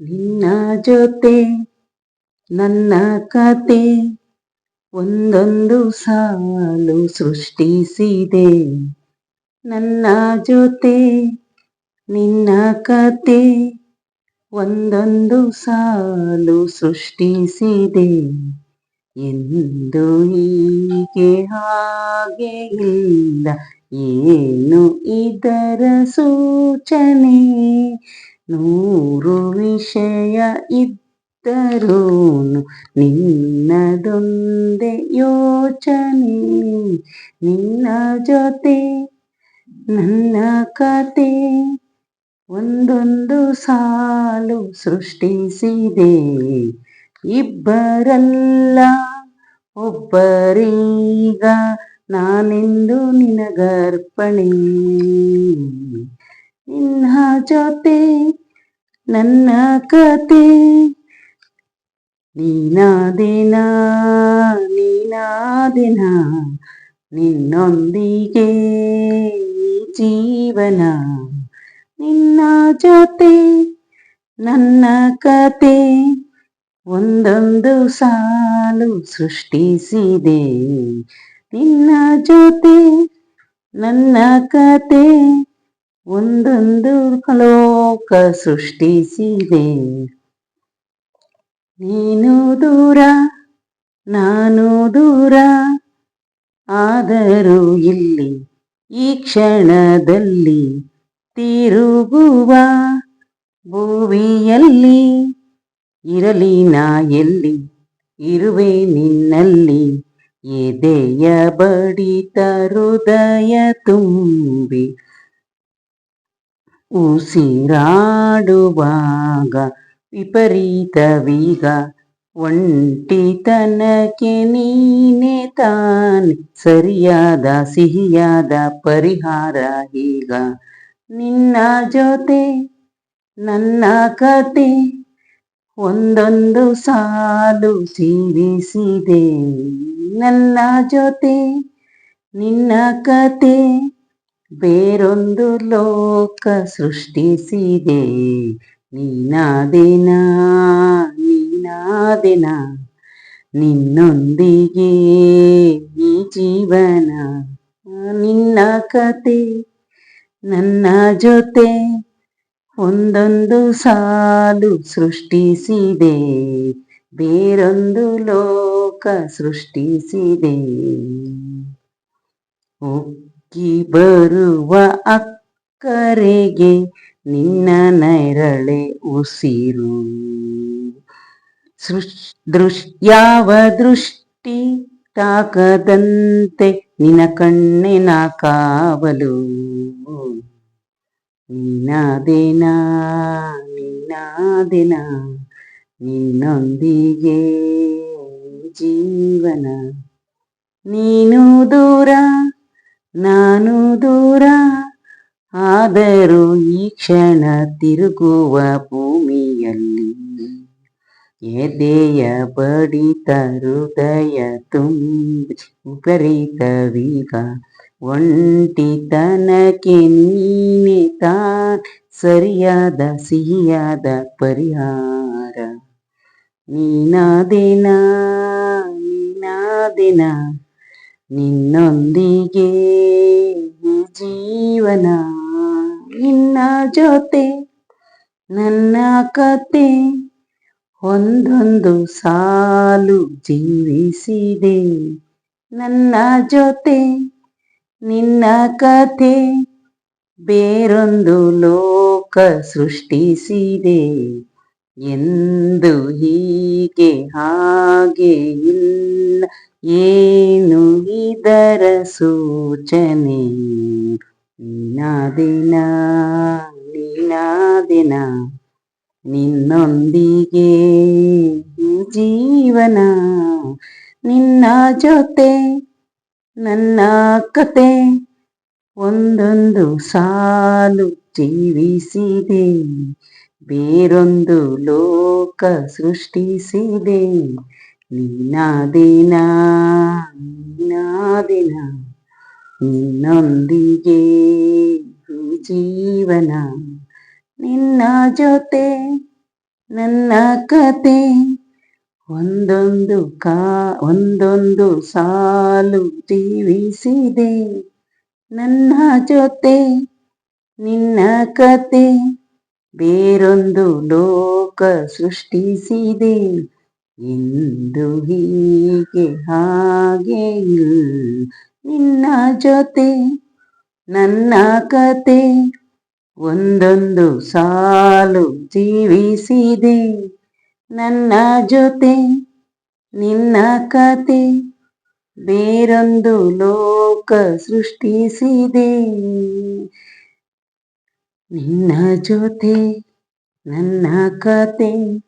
ನಿನ್ನ ಜೊತೆ, ನನ್ನ ಕತೆ ಒಂದೊಂದು ಸಾಲು ಸೃಷ್ಟಿಸಿದೆ. ನನ್ನ ಜೊತೆ, ನಿನ್ನ ಕತೆ ಒಂದೊಂದು ಸಾಲು ಸೃಷ್ಟಿಸಿದೆ. ಎಂದು ಹೀಗೆ ಹಾಗೆ ಇಲ್ಲ, ಏನು ಇದರ ಸೂಚನೆ? ನೂರು ವಿಷಯ ಇದ್ದರೂ ನಿನ್ನದೊಂದೆ ಯೋಚನೆ. ನಿನ್ನ ಜೊತೆ ನನ್ನ ಕತೆ ಒಂದೊಂದು ಸಾಲು ಸೃಷ್ಟಿಸಿದೆ. ಇಬ್ಬರಲ್ಲ ಒಬ್ಬರೀಗ ನಾನೆಂದು ನಿನಗರ್ಪಣೆ. ನಿನ್ನ ಜೊತೆ ನನ್ನ ಕತೆ. ನೀನಾದಿನ ನೀನಾದಿನ, ನಿನ್ನೊಂದಿಗೆ ಜೀವನ. ನಿನ್ನ ಜೊತೆ ನನ್ನ ಕತೆ. ಒಂದೊಂದು ಸಾಲು ಸೃಷ್ಟಿಸಿದೆ. ನಿನ್ನ ಜೊತೆ ನನ್ನ ಕತೆ. ಒಂದೊಂದು ಲೋಕ ಸೃಷ್ಟಿಸಿದೆ. ನೀನು ದೂರ, ನಾನು ದೂರ, ಆದರೂ ಇಲ್ಲಿ ಈ ಕ್ಷಣದಲ್ಲಿ ತಿರುಗುವ ಭೂವಿಯಲ್ಲಿ ಇರಲಿ ನಾ ಎಲ್ಲಿ, ಇರುವೆ ನಿನ್ನಲ್ಲಿ ಎದೆಯ ಬಡಿತ ಹೃದಯ ತುಂಬಿ ಉಸಿರಾಡುವಾಗ ವಿಪರೀತವೀಗ ಒಂಟಿತನಕ್ಕೆ ನೀನೆ ತಾನೆ ಸರಿಯಾದ ಸಿಹಿಯಾದ ಪರಿಹಾರ ಈಗ ನಿನ್ನ ಜೊತೆ, ನನ್ನ ಕತೆ ಒಂದೊಂದು ಸಾಲು ಸೇರಿಸಿದೆ. ನನ್ನ ಜೊತೆ, ನಿನ್ನ ಕತೆ ಬೇರೊಂದು ಲೋಕ ಸೃಷ್ಟಿಸಿದೆ. ನೀನಾದಿನ? ನೀನಾದಿನ? ನಿನ್ನೊಂದಿಗೆ ಈ ಜೀವನ, ನಿನ್ನ ಕತೆ, ನನ್ನ ಜೊತೆ ಒಂದೊಂದು ಸಾಲು ಸೃಷ್ಟಿಸಿದೆ. ಬೇರೊಂದು ಲೋಕ ಸೃಷ್ಟಿಸಿದೆ. ಉಕ್ಕಿ ಬರುವ ಅಕ್ಕರೆಗೆ ನಿನ್ನ ನೈರಳೆ ಉಸಿರು. ದೃಶ್ ಯಾವ ದೃಷ್ಟಿ ತಾಕದಂತೆ ನಿನ್ನ ಕಣ್ಣಿನ ಕಾವಲು ನಿನ್ನ ದಿನ ನಿನ್ನೊಂದಿಗೆ ಜೀವನ. ನೀನು ದೂರ ನಾನು ದೂರ, ಆದರೂ ಈ ಕ್ಷಣ ತಿರುಗುವ ಭೂಮಿಯಲ್ಲಿ. ಎದೆಯ ಬಡಿತ ಹೃದಯ ತುಂಬಿ ಒಂಟಿತನಕ್ಕೆ ನೀನೆ ತಾನ್ ಸರಿಯಾದ ಸಿಹಿಯಾದ ಪರಿಹಾರ. ನೀನಾದಿನ ನೀನಾದಿನ ನಿನ್ನೊಂದಿಗೆ ಜೀವನ, ನಿನ್ನ ಜೊತೆ, ನನ್ನ ಕತೆ, ಒಂದೊಂದು ಸಾಲು ಜೀವಿಸಿದೆ. ನನ್ನ ಜೊತೆ, ನಿನ್ನ ಕಥೆ ಬೇರೊಂದು ಲೋಕ ಸೃಷ್ಟಿಸಿದೆ. ಎಂದು ಹೀಗೆ ಹಾಗೆ ಇಲ್ಲ. ಏನು ಇದರ ಸೂಚನೆ? ದಿನ ದಿನ, ನಿನ್ನೊಂದಿಗೆ ಜೀವನ. ನಿನ್ನ ಜೊತೆ, ನನ್ನ ಕತೆ, ಒಂದೊಂದು ಸಾಲು ಜೀವಿಸಿದೆ. ಬೇರೊಂದು ಲೋಕ ಸೃಷ್ಟಿಸಿದೆ. ದಿನ ದಿನ ನಿನ್ನೊಂದಿಗೆ ಜೀವನ. ನಿನ್ನ ಜೊತೆ, ನನ್ನ ಕತೆ, ಒಂದೊಂದು ಕಾ, ಒಂದೊಂದು ಸಾಲು ಜೀವಿಸಿದೆ. ನನ್ನ ಜೊತೆ, ನಿನ್ನ ಕತೆ, ಬೇರೊಂದು ಲೋಕ ಸೃಷ್ಟಿಸಿದೆ. ಎಂದು ಹೀಗೆ ಹಾಗೆ ನಿನ್ನ ಜೊತೆ, ನನ್ನ ಕತೆ ಒಂದೊಂದು ಸಾಲು ಜೀವಿಸಿದೆ. ನನ್ನ ಜೊತೆ, ನಿನ್ನ ಕತೆ ಬೇರೊಂದು ಲೋಕ ಸೃಷ್ಟಿಸಿದೆ. ನಿನ್ನ ಜೊತೆ, ನನ್ನ ಕತೆ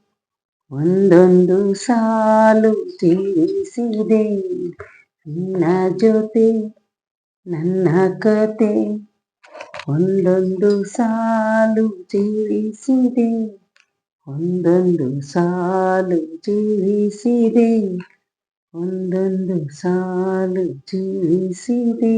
ಒಂದೊಂದು ಸಾಲು ತಿಳಿಸಿದೆ ನಿನ್ನ ಜೊತೆ, ನನ್ನ ಕತೆ. ಒಂದೊಂದು ಸಾಲು ಜೀವಿಸಿದೆ ಒಂದೊಂದು ಸಾಲು ಜೀವಿಸಿದೆ ಒಂದೊಂದು ಸಾಲು ಜೀವಿಸಿದೆ